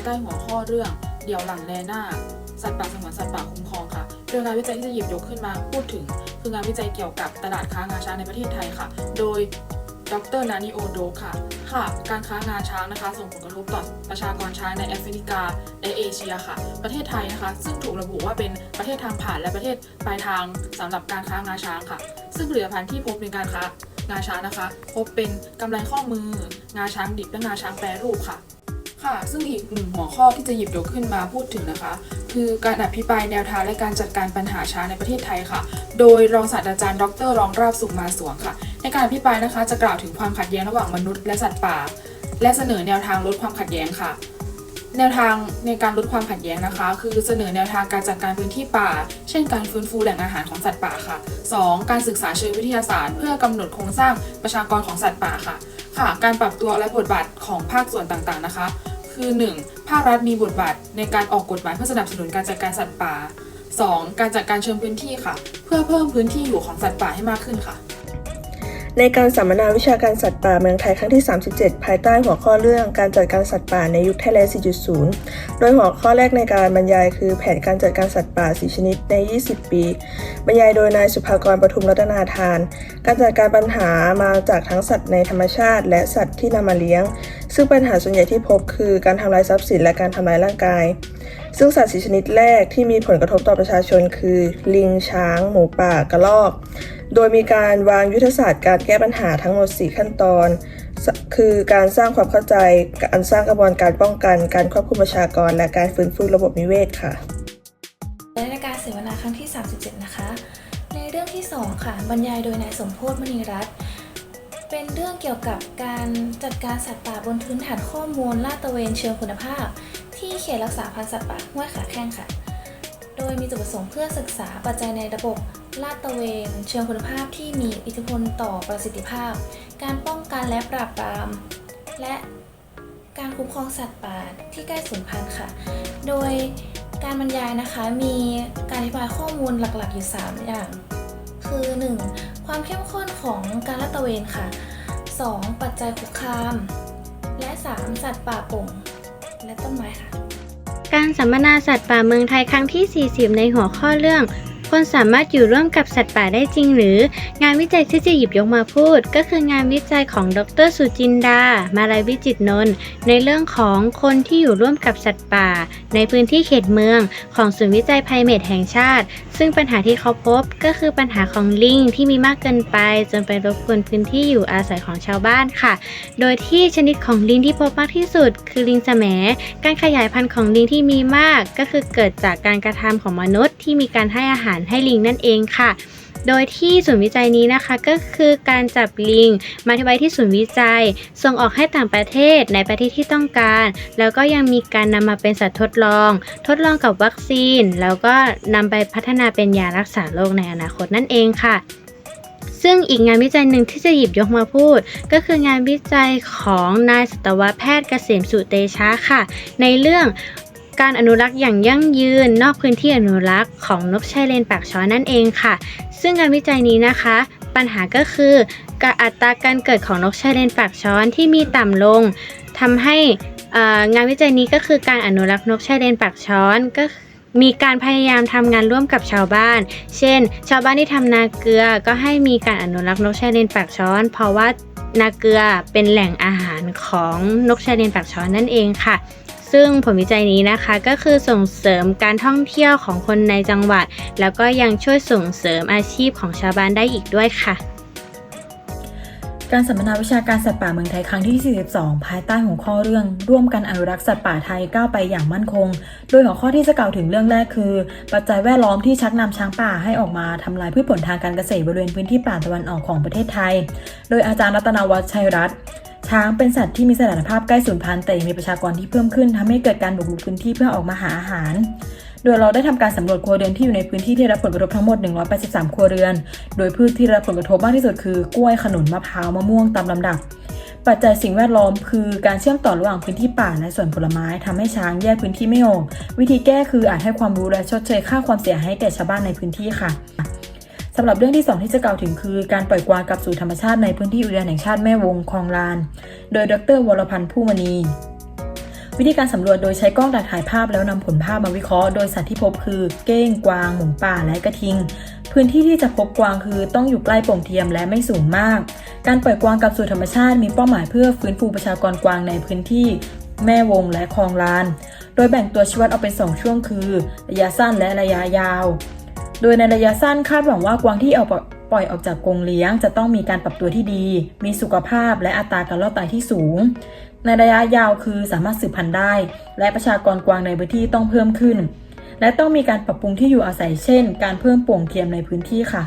ายใต้หัวข้อเรื่องเดี่ยวหลังแลหน้า สัตว์ป่าสงวนสัตว์ป่าคุ้มครองค่ะ โดยงานวิจัยที่จะหยิบยกขึ้นมาพูดถึง คืองานวิจัยเกี่ยวกับตลาดค้างาช้างในประเทศไทยค่ะ โดยดรนานิโอโดค่ะ ค่ะ การค้างาช้างนะคะ ส่งผลกระทบต่อประชากรช้างในแอฟริกาและเอเชียค่ะ ประเทศไทยนะคะ ซึ่งถูกระบุว่าเป็นประเทศทางผ่านและประเทศปลายทางสำหรับการค้างาช้างค่ะ ซึ่งผลิตภัณฑ์ที่พบในการค้างาช้างนะคะ พบเป็นกำไรข้อมือ งาช้างดิบและงาช้างแปรรูปค่ะ ค่ะ ซึ่งอีกหนึ่งหัวข้อที่จะหยิบยกขึ้นมาพูดถึงนะคะ คือการอภิปรายแนวทางและการจัดการปัญหาช้าในประเทศไทยค่ะ โดยรองศาสตราจารย์ดรรองราบสุขมาสวงค่ะ ในการอภิปรายนะคะ จะกล่าวถึงความขัดแย้งระหว่างมนุษย์และสัตว์ป่า และเสนอแนวทางลดความขัดแย้งค่ะ แนวทางในการลดความขัดแย้งนะคะ คือเสนอแนวทางการจัดการพื้นที่ป่า เช่น การฟื้นฟูแหล่งอาหารของสัตว์ป่าค่ะ 2. การศึกษาเชิงวิทยาศาสตร์ เพื่อกำหนดโครงสร้างประชากรของสัตว์ป่าค่ะ ค่ะ การปรับตัวและบทบาทของภาคส่วนต่างๆนะคะ คือ 1. ภาครัฐมีบทบาทในการออกกฎหมายเพื่อสนับสนุนการจัดการสัตว์ป่า 2. การจัดการเชิงพื้นที่ค่ะ เพื่อเพิ่มพื้นที่อยู่ของสัตว์ป่าให้มากขึ้นค่ะ ในการสัมมนาวิชาการสัตว์ป่าเมืองไทยครั้งที่ 37 ภายใต้หัวข้อเรื่องการจัดการสัตว์ป่าในยุคไทยแลนด์ 4.0 โดยหัวข้อแรกในการบรรยายคือแผนการจัดการสัตว์ป่า 4 ชนิดใน 20 ปี บรรยายโดยนายสุภากรปทุมรัตนาทาน การจัดการปัญหามาจากทั้งสัตว์ในธรรมชาติ และสัตว์ที่นำมาเลี้ยง ซึ่งปัญหาส่วนใหญ่ที่พบคือการทำลายทรัพย์สินและการทำลายร่างกาย ซึ่งสัตว์สีชนิดแรกที่มีผลกระทบต่อประชาชนคือ ลิง ช้าง หมูป่ากระรอก โดยมีการวางยุทธศาสตร์การแก้ปัญหาทั้งหมด 4 ขั้นตอน คือการสร้างความเข้าใจ การสร้างกระบวนการป้องกัน การควบคุมประชากร และการฟื้นฟูระบบนิเวศค่ะ และในการเสวนาครั้งที่ 37 นะคะ ในเรื่องที่ 2 ค่ะ บรรยายโดยนายสมโพธมณีรัตน์เป็นเรื่องเกี่ยวกับการจัดการสัตว์ป่าบนพื้นฐานข้อมูลลาดตระเวนเชิงคุณภาพ ที่เขตรักษาพันธุ์สัตว์ป่าห้วยขาแข้งค่ะ โดยมีจุดประสงค์เพื่อศึกษาปัจจัยในระบบลาดตระเวนเชิงคุณภาพที่มีอิทธิพลต่อประสิทธิภาพ การป้องกันและปราบปราม และการคุ้มครองสัตว์ป่าที่ใกล้สูญพันธุ์ค่ะ โดยการบรรยายนะคะมีการอธิบายข้อมูลหลักๆอยู่ 3 อย่าง คือ 1. ความเข้มข้นของการลาดตระเวนค่ะ 2. ปัจจัยคุกคาม และ 3. สัตว์ป่าป่ง และต้นไม้ค่ะ การสัมมนาสัตว์ป่าเมืองไทยครั้งที่ 40 ในหัวข้อเรื่อง คนสามารถอยู่ร่วมกับสัตว์ป่าได้จริงหรือ งานวิจัยที่จะหยิบยกมาพูด ก็คืองานวิจัยของดรสุจินดา มาลายวิจิตนนท์ในเรื่องของคนที่อยู่ร่วมกับสัตว์ป่า ในพื้นที่เขตเมือง ของศูนย์วิจัยไพเมทแห่งชาติ ซึ่งปัญหาที่เขาพบก็คือปัญหาของลิงที่มีมากเกินไป จนไปรบกวนพื้นที่อยู่อาศัยของชาวบ้านค่ะ โดยที่ชนิดของลิงที่พบมากที่สุด คือลิงแสมการขยายพันธุ์ของลิงที่มีมาก ก็คือเกิดจากการกระทำของมนุษย์ที่มีการให้อาหารให้ลิงนั่นเองค่ะ โดยที่ศูนย์วิจัยนี้นะคะ ก็คือการจับลิง มาที่ไว้ที่ศูนย์วิจัย ส่งออกให้ต่างประเทศในประเทศที่ต้องการ แล้วก็ยังมีการนำมาเป็นสัตว์ทดลอง ทดลองกับวัคซีน แล้วก็นำไปพัฒนาเป็นยารักษาโรคในอนาคตนั่นเองค่ะซึ่งอีกงานวิจัยหนึ่งที่จะหยิบยกมาพูด ก็คืองานวิจัยของนายสัตวแพทย์เกษมสุเตชะค่ะ ในเรื่อง การอนุรักษ์อย่างยั่งยืน นอกพื้นที่อนุรักษ์ของนกชายเลนปากช้อนนั่นเองค่ะ ซึ่งงานวิจัยนี้นะคะ ปัญหาก็คือกอัตราการเกิดของนกชายเลนปากช้อนที่มีต่ำลงทำให้งานวิจัยนี้ก็คือการอนุรักษ์นกชายเลนปากช้อนก็มีการพยายามทำงานร่วมกับชาวบ้าน เช่น ชาวบ้านที่ทำนาเกลือก็ให้มีการอนุรักษ์นกชายเลนปากช้อน เพราะว่านาเกลือเป็นแหล่งอาหารของนกชายเลนปากช้อนนั่นเองค่ะ ซึ่งผลวิจัยนี้นะคะก็คือส่งเสริมการท่องเที่ยวของคนในจังหวัด แล้วก็ยังช่วยส่งเสริมอาชีพของชาวบ้านได้อีกด้วยค่ะ การสัมมนาวิชาการสัตว์ป่าเมืองไทยครั้งที่ 42 ภายใต้หัวข้อเรื่อง ร่วมกันอนุรักษ์สัตว์ป่าไทยก้าวไปอย่างมั่นคง โดยหัวข้อที่จะกล่าวถึงเรื่องแรกคือ ปัจจัยแวดล้อมที่ชักนำช้างป่าให้ออกมาทำลายพืชผลทางการเกษตรบริเวณพื้นที่ป่าตะวันออกของประเทศไทย โดยอาจารย์รัตนวัฒน์ชัยรัตน์ ช้างเป็นสัตว์ที่มีสถานภาพใกล้สูญพันธุ์แต่ยังมีประชากรที่เพิ่มขึ้นทำให้เกิดการบุกรุกพื้นที่เพื่อออกมาหาอาหาร โดยเราได้ทำการสำรวจครัวเรือนที่อยู่ในพื้นที่ที่รับผลกระทบทั้งหมด 183 ครัวเรือน โดยพืชที่รับผลกระทบมากที่สุดคือกล้วยขนุนมะพร้าวมะม่วงตามลำดับ ปัจจัยสิ่งแวดล้อมคือการเชื่อมต่อระหว่างพื้นที่ป่าและสวนผลไม้ทำให้ช้างแยกพื้นที่ไม่ออก วิธีแก้คืออาจให้ความรู้และชดเชยค่าความเสียหายให้แก่ชาวบ้านในพื้นที่ค่ะ สำหรับเรื่องที่สองที่จะกล่าวถึงคือ การปล่อยกวางกลับสู่ธรรมชาติในพื้นที่อุทยานแห่งชาติแม่วงคลองลาน โดยดรวรพันธ์ผู้มณีวิธีการสำรวจโดยใช้กล้องดักถ่ายภาพแล้วนำผลภาพมาวิเคราะห์โดยสัตว์ที่พบคือ เก้ง กวาง หมูป่า และกระทิง พื้นที่ที่จะพบกวางคือต้องอยู่ใกล้โป่งเทียมและไม่สูงมาก การปล่อยกวางกลับสู่ธรรมชาติมีเป้าหมายเพื่อฟื้นฟูประชากรกวางในพื้นที่ แม่วงและคลองลาน โดยแบ่งตัวชีวัดออกเป็น 2 ช่วงคือ ระยะสั้นและระยะยาว โดยในระยะสั้นคาดหวังว่ากวางที่เอาปล่อยออกจากกรงเลี้ยง จะต้องมีการปรับตัวที่ดี มีสุขภาพและอัตราการรอดตายที่สูง ในระยะยาวคือสามารถสืบพันธุ์ได้ และประชากรกวางในพื้นที่ต้องเพิ่มขึ้น และต้องมีการปรับปรุงที่อยู่อาศัยเช่น การเพิ่มป่งเทียมในพื้นที่ค่ะ